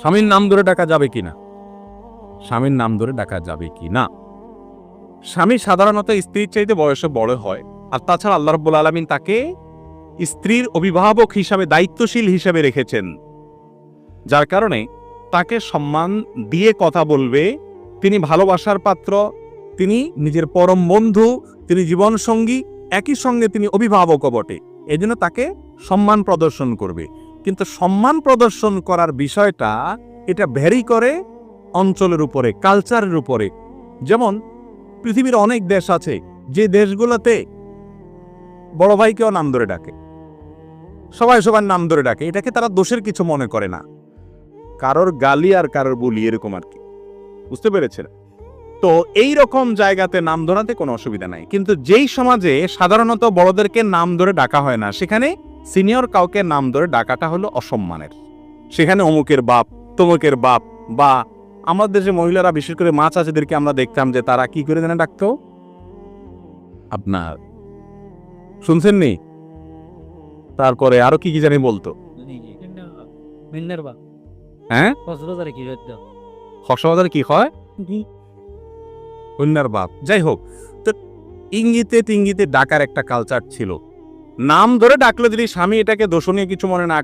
স্বামীর নাম ধরে ডাকা যাবে কি না? স্বামীর নাম ধরে ডাকা যাবে কি না? স্বামী সাধারণত স্ত্রীর চাইতে বয়সে বড় হয় আর তাছাড়া আল্লাহ রব্বুল আলমিন তাকে স্ত্রীর অভিভাবক হিসাবে, দায়িত্বশীল হিসাবে রেখেছেন। যার কারণে তাকে সম্মান দিয়ে কথা বলবে, তিনি ভালোবাসার পাত্র, তিনি নিজের পরম বন্ধু, তিনি জীবনসঙ্গী, একই সঙ্গে তিনি অভিভাবকও বটে। এজন্য তাকে সম্মান প্রদর্শন করবে। কিন্তু সম্মান প্রদর্শন করার বিষয়টা এটা ভ্যারি করে অঞ্চলের উপরে কালচারের উপরে। যেমন, পৃথিবীর অনেক দেশ আছে, যে দেশগুলোতে বড় ভাইকেও নাম ধরে ডাকে। সবাই সবার নাম ধরে ডাকে, এটাকে তারা দোষের কিছু মনে করে না। কারোর গালি আর কারোর বলি, এরকম আর কি। বুঝতে পেরেছেন? তো এই রকম জায়গাতে নাম ধরাতে কোনো অসুবিধা নাই। কিন্তু যেই সমাজে সাধারণত বড়দেরকে নাম ধরে ডাকা হয় না, সেখানে সিনিয়র কাউকে নাম ধরে ডাকাটা হলো অসম্মানের। সেখানে অমুকের বাপ তমুকের বাপ বা আমাদের দেশে মহিলারা বিশেষ করে মা চাচিদেরকে আমরা দেখতাম যে তারা কি করে জানে ডাকতো? আপনার শুনছেন নি? তারপরে আরও কি কি জানি বলতো। হ্যাঁ? কি কি হয়? কন্যার বাপ। যাই হোক তো ইঙ্গিতে টিঙ্গিতে ডাকার একটা কালচার ছিল। নাম ধরে ডাকলে যদি স্বামী এটাকে দোষণীয় কিছু মনে না